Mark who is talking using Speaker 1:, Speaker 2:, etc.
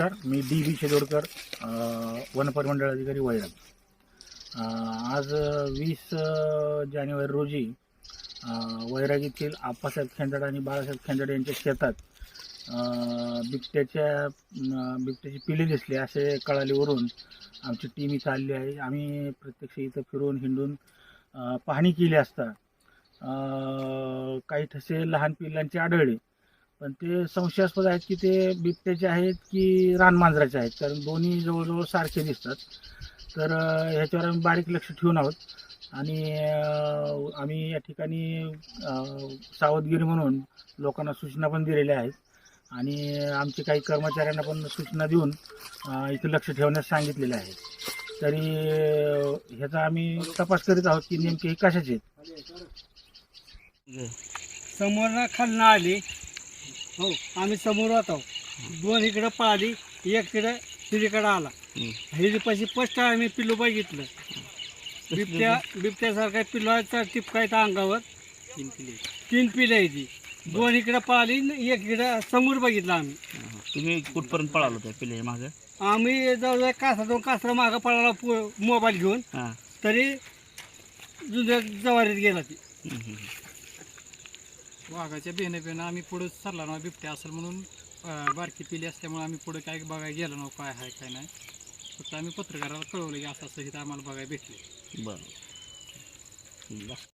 Speaker 1: नमस्कार मी डी बी शेदोडकर वनपरिमंडळ अधिकारी वैराग. आज वीस जानेवारी रोजी वैराग येथील आप्पासाहेब खेंदड आणि बाळासाहेब खेंदड यांच्या शेतात बिबट्याच्या बिबट्याची पिले दिसली. असे कळालीवरून आमची टीम इथं आली आहे. आम्ही प्रत्यक्ष इथं फिरून हिंडून पाहणी केली असता काही ठसे लहान पिल्लांचे आढळले. पण ते संशयास्पद आहेत की ते बिबट्याचे आहेत की रानमांजराचे आहेत. कारण दोन्ही जवळजवळ सारखे दिसतात. तर ह्याच्यावर आम्ही बारीक लक्ष ठेवून आहोत. आणि आम्ही या ठिकाणी सावधगिरी म्हणून लोकांना सूचना पण दिलेल्या आहेत. आणि आमचे काही कर्मचाऱ्यांना पण सूचना देऊन इथे लक्ष ठेवण्यास सांगितलेलं आहे. तरी ह्याचा आम्ही तपास करीत आहोत की नेमके कशाचे आहेत?
Speaker 2: समोरनं खालनं आली. हो. आम्ही समोर होतो दोन इकडं पळाली एक तिकडं तिकडं आला. हिरीपाशी स्पष्ट आम्ही पिल्लू बघितलं. बिबट्या बिबट्यासारखा पिल्लू आहे तर टिपकायचं अंगावर. तीन पिले. तीन पिलं आहे ती. दोन इकडं पळाली आणि एक इकडं समोर बघितलं आम्ही.
Speaker 3: तुम्ही कुठपर्यंत पळालो त्या पिल्ले मागे?
Speaker 2: आम्ही जवळजवळ कासरा दोन कासरा मागं पळाला मोबाईल घेऊन.
Speaker 3: हां.
Speaker 2: तरी जुन्या जवारीत गेला ती.
Speaker 4: वाघाच्या बेनं बेनं आम्ही पुढं सरला ना बिबट्या असेल म्हणून बारकी पिली असल्यामुळे आम्ही पुढे काय बघायला गेलो ना काय आहे काय नाही. फक्त आम्ही पत्रकाराला कळवलं की असं असं इथं आम्हाला बघायला भेटले.
Speaker 3: बरं.